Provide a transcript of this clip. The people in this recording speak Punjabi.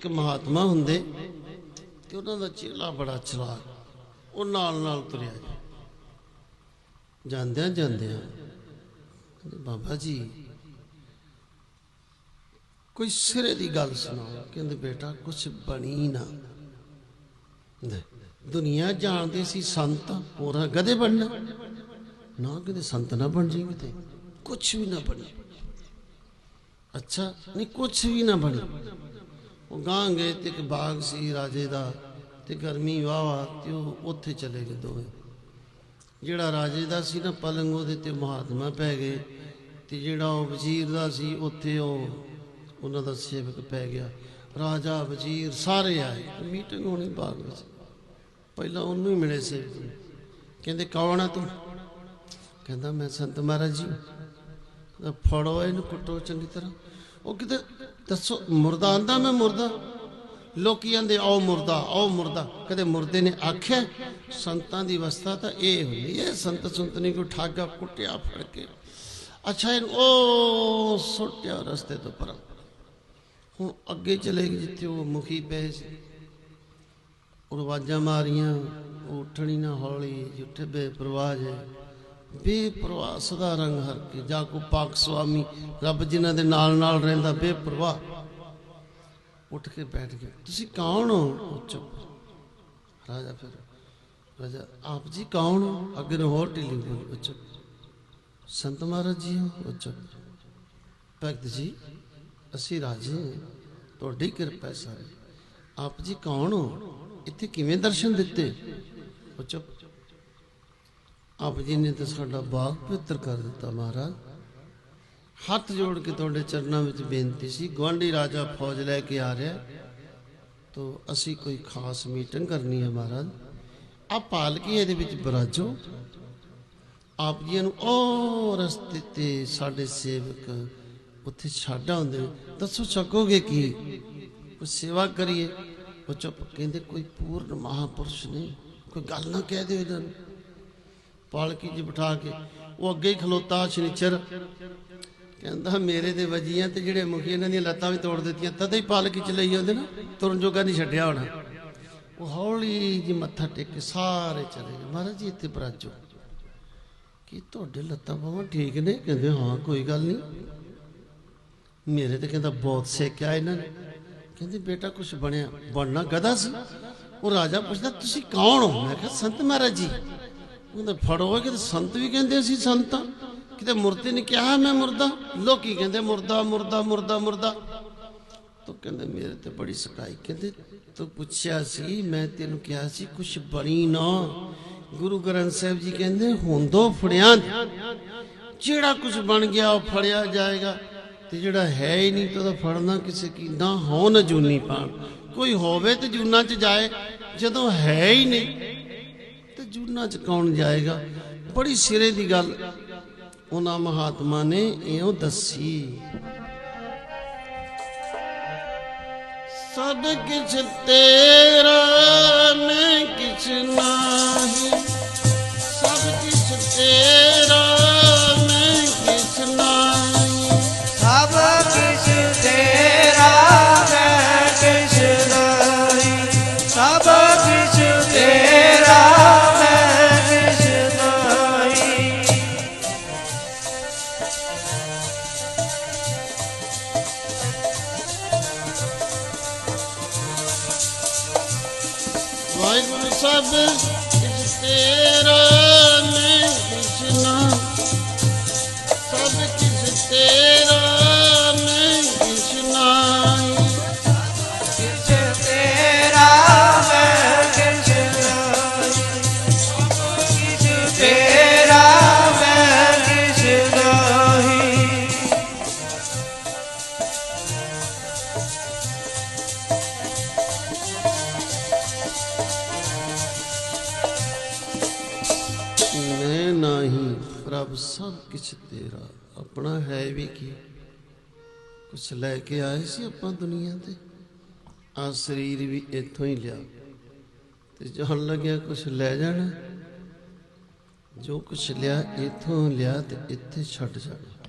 ਇੱਕ ਮਹਾਤਮਾ ਹੁੰਦੇ ਤੇ ਉਹਨਾਂ ਦਾ ਚੇਲਾ ਬੜਾ ਚਲਾਕ, ਉਹ ਨਾਲ ਨਾਲ ਤੁਰਿਆ ਜੀ। ਜਾਂਦਿਆਂ ਜਾਂਦਿਆਂ ਬਾਬਾ ਜੀ, ਕੋਈ ਸਿਰੇ ਦੀ ਗੱਲ ਸੁਣਾਓ। ਕਹਿੰਦੇ, ਬੇਟਾ ਕੁਝ ਬਣੀ ਨਾ। ਦੁਨੀਆ ਜਾਣਦੇ ਸੀ ਸੰਤ ਹੋਰਾਂ ਗਧੇ ਬਣਨਾ। ਨਾ ਕਿਤੇ ਸੰਤ ਨਾ ਬਣ ਜੀ ਕਿਤੇ ਕੁਝ ਵੀ ਨਾ ਬਣੇ। ਅੱਛਾ, ਨਹੀਂ ਕੁਝ ਵੀ ਨਾ ਬਣੇ। ਉਹ ਗਾਂ ਗਏ ਤੇ ਇੱਕ ਬਾਗ ਸੀ ਰਾਜੇ ਦਾ ਤੇ ਗਰਮੀ ਵਾਵਾ ਤੇ ਉਹ ਉੱਥੇ ਚਲੇ ਗਏ ਦੋਵੇਂ। ਜਿਹੜਾ ਰਾਜੇ ਦਾ ਸੀ ਨਾ ਪਲੰਗ, ਉਹਦੇ ਤੇ ਮਹਾਤਮਾ ਪੈ ਗਏ ਤੇ ਜਿਹੜਾ ਉਹ ਵਜ਼ੀਰ ਦਾ ਸੀ, ਉੱਥੇ ਉਹ, ਉਹਨਾਂ ਦਾ ਸੇਵਕ ਪੈ ਗਿਆ। ਰਾਜਾ, ਵਜ਼ੀਰ ਸਾਰੇ ਆਏ। ਮੀਟਿੰਗ ਹੋਣੀ ਬਾਗ ਵਿੱਚ। ਪਹਿਲਾਂ ਉਹਨੂੰ ਹੀ ਮਿਲੇ ਸੇਵਕ ਕਹਿੰਦੇ, ਕੌਣ ਆ ਤੂੰ? ਕਹਿੰਦਾ, ਮੈਂ ਸੰਤ ਮਹਾਰਾਜ ਜੀ। ਫੜੋ ਇਹਨੂੰ ਕੁੱਟੋ ਚੰਗੀ ਤਰ੍ਹਾਂ। ਉਹ ਕਿਤੇ ਦੱਸੋ, ਮੁਰਦਾ ਆਂਦਾ ਮੈਂ ਮੁਰਦਾ? ਲੋਕੀ ਆਂਦੇ, ਆਓ ਮੁਰਦਾ ਆਓ ਮੁਰਦਾ। ਕਦੇ ਮੁਰਦੇ ਨੇ ਆਖਿਆ, ਸੰਤਾਂ ਦੀ ਅਵਸਥਾ ਤਾਂ ਇਹ ਹੁੰਦੀ ਹੈ, ਸੰਤ ਸੰਤ ਨੇ ਕੋਈ ਠਾਗਾ ਕੁੱਟਿਆ ਫੜ ਕੇ। ਅੱਛਾ, ਇਹਨੂੰ ਉਹ ਸੁੱਟਿਆ ਰਸਤੇ ਤੋਂ ਪਰਾਂ। ਹੁਣ ਅੱਗੇ ਚਲੇ ਗਏ ਜਿੱਥੇ ਉਹ ਮੁਖੀ ਪਏ ਸੀ। ਉਹ ਆਵਾਜ਼ਾਂ ਮਾਰੀਆਂ, ਉਹ ਉੱਠਣੀ ਨਾ ਹੌਲੀ, ਜਿੱਥੇ ਬੇਪਰਵਾਹ ਜੇ। ਬੇਪਰਵਾਹ ਸਦਾ ਰੰਗ ਹਰ ਕੇ ਜਾ ਕੋ ਪਾਕ ਸੁਆਮੀ ਰੱਬ ਜਿਨ੍ਹਾਂ ਦੇ ਨਾਲ ਨਾਲ ਰਹਿੰਦਾ ਬੇਪਰਵਾਹ ਉੱਠ ਕੇ ਬੈਠ ਗਿਆ। ਤੁਸੀਂ ਕੌਣ ਹੋ? ਚੁੱਪ ਰਾਜਾ ਫਿਰ, ਰਾਜਾ, ਆਪ ਜੀ ਕੌਣ ਹੋ? ਅੱਗੇ ਨੂੰ ਹੋਰ ਢਿੱਲੀ ਬੋਲੀ ਚੁੱਪ ਸੰਤ ਮਹਾਰਾਜ ਜੀ ਹੋ? ਚੁੱਪ ਭਗਤ ਜੀ, ਅਸੀਂ ਰਾਜੇ ਤੁਹਾਡੀ ਕਿਰਪਾ ਸਾਰੀ। ਆਪ ਜੀ ਕੌਣ ਹੋ? ਇੱਥੇ ਕਿਵੇਂ ਦਰਸ਼ਨ ਦਿੱਤੇ? ਉਹ ਚੁੱਪ ਆਪ ਜੀ ਨੇ ਤਾਂ ਸਾਡਾ ਬਾਗ ਪਵਿੱਤਰ ਕਰ ਦਿੱਤਾ ਮਹਾਰਾਜ। ਹੱਥ ਜੋੜ ਕੇ ਤੁਹਾਡੇ ਚਰਨਾਂ ਵਿੱਚ ਬੇਨਤੀ ਸੀ ਗਵਾਂਢੀ ਰਾਜਾ ਫੌਜ ਲੈ ਕੇ ਆ ਰਿਹਾ ਤੋ ਅਸੀਂ ਕੋਈ ਖਾਸ ਮੀਟਿੰਗ ਕਰਨੀ ਹੈ ਮਹਾਰਾਜ। ਆ ਪਾਲਕੀ ਇਹਦੇ ਵਿੱਚ ਬਰਾਜੋ। ਆਪ ਜੀ ਨੂੰ ਉਹ ਰਸਤੇ ਤੇ ਸਾਡੇ ਸੇਵਕ ਉੱਥੇ ਛੱਡ ਹੁੰਦੇ ਨੇ। ਦੱਸੋ ਛਕੋਗੇ ਕੀ? ਕੋਈ ਸੇਵਾ ਕਰੀਏ? ਉਹ ਚੁੱਪ ਕਹਿੰਦੇ, ਕੋਈ ਪੂਰਨ ਮਹਾਪੁਰਸ਼ ਨਹੀਂ, ਕੋਈ ਗੱਲ ਨਾ ਕਹਿ ਦਿਓ ਇਹਨਾਂ ਨੂੰ। ਪਾਲਕੀ 'ਚ ਬਿਠਾ ਕੇ, ਉਹ ਅੱਗੇ ਹੀ ਖਲੋਤਾ ਸ਼ਨੀਚਰ ਕਹਿੰਦਾ, ਮੇਰੇ ਤੇ ਵਜੀਆਂ ਤੇ ਜਿਹੜੇ ਮੁਖੀ ਇਹਨਾਂ ਦੀਆਂ ਲੱਤਾਂ ਵੀ ਤੋੜ ਦਿੱਤੀਆਂ, ਤਦ ਹੀ ਪਾਲਕੀ 'ਚ ਲਈ ਆਉਂਦੇ ਨਾ, ਤੁਰਨ ਜੋਗਾ ਨਹੀਂ ਛੱਡਿਆ ਹੋਣਾ। ਉਹ ਹੌਲੀ ਜੀ ਮੱਥਾ ਟੇਕ ਕੇ ਸਾਰੇ ਚਲੇ ਗਏ। ਮਹਾਰਾਜ ਜੀ, ਇੱਥੇ ਬਰਾਜੋ। ਕੀ ਤੁਹਾਡੇ ਲੱਤਾਂ ਬਾਹਾਂ ਠੀਕ ਨੇ? ਕਹਿੰਦੇ, ਹਾਂ, ਕੋਈ ਗੱਲ ਨਹੀਂ। ਮੇਰੇ ਤੇ ਕਹਿੰਦਾ, ਬਹੁਤ ਸੇਕਿਆ ਇਹਨਾਂ ਨੇ। ਕਹਿੰਦੇ, ਬੇਟਾ ਕੁਝ ਬਣਿਆ। ਬਣਨਾ ਗਦਾ ਸੀ। ਉਹ ਰਾਜਾ ਪੁੱਛਦਾ, ਤੁਸੀਂ ਕੌਣ ਹੋ? ਮੈਂ ਕਿਹਾ, ਸੰਤ ਮਹਾਰਾਜ ਜੀ ਉਹਦਾ ਫੜੋ ਕਿ ਸੰਤ ਵੀ ਕਹਿੰਦੇ ਸੀ ਸੰਤਾਂ। ਕਿਤੇ ਮੁਰਤੇ ਨੇ ਕਿਹਾ ਮੈਂ ਮੁਰਦਾ? ਲੋਕੀ ਕਹਿੰਦੇ, ਮੁਰਦਾ ਮੁਰਦਾ ਮੁਰਦਾ ਮੁਰਦਾ। ਤੋ ਕਹਿੰਦੇ, ਮੇਰੇ ਤੇ ਬੜੀ ਸਕਾਈ ਕਹਿੰਦੇ, ਤੂੰ ਪੁੱਛਿਆ ਸੀ, ਮੈਂ ਤੈਨੂੰ ਕਿਹਾ ਸੀ, ਕੁਛ ਬਣੀ ਨਾ। ਗੁਰੂ ਗ੍ਰੰਥ ਸਾਹਿਬ ਜੀ ਕਹਿੰਦੇ, ਹੁੰਦੋ ਫੜਿਆ ਜਿਹੜਾ ਕੁਝ ਬਣ ਗਿਆ, ਉਹ ਫੜਿਆ ਜਾਏਗਾ। ਤੇ ਜਿਹੜਾ ਹੈ ਹੀ ਨਹੀਂ, ਤਾਂ ਫੜਨਾ ਕਿਸੇ ਕੀ? ਨਾ ਹੋ ਨਾ ਜੂਨੀ ਪਾਣ। ਕੋਈ ਹੋਵੇ ਤੇ ਜੂਨਾ ਚ ਜਾਏ, ਜਦੋਂ ਹੈ ਹੀ ਨਹੀਂ ਜੂਨਾ ਚ ਕੌਣ ਜਾਏਗਾ? ਬੜੀ ਸਿਰੇ ਦੀ ਗੱਲ। ਉਹਨਾਂ ਮਹਾਤਮਾ ਨੇ ਇਉਂ ਦੱਸੀ। ਸਭ ਕੁਛ ਤੇਰਾ ਵਾਹਿਗੁਰੂ ਸਭ ਪ੍ਰਭ ਸਭ ਕੁਛ ਤੇਰਾ, ਆਪਣਾ ਹੈ ਵੀ ਕੀ? ਕੁਛ ਲੈ ਕੇ ਆਏ ਸੀ ਆਪਾਂ ਦੁਨੀਆ ਤੇ? ਆ ਸਰੀਰ ਵੀ ਇੱਥੋਂ ਹੀ ਲਿਆ। ਤੇ ਜਾਣ ਲੱਗਿਆ ਕੁਛ ਲੈ ਜਾਣਾ। ਜੋ ਕੁਛ ਲਿਆ, ਇੱਥੋਂ ਲਿਆ ਤੇ ਇੱਥੇ ਛੱਡ ਜਾਣਾ।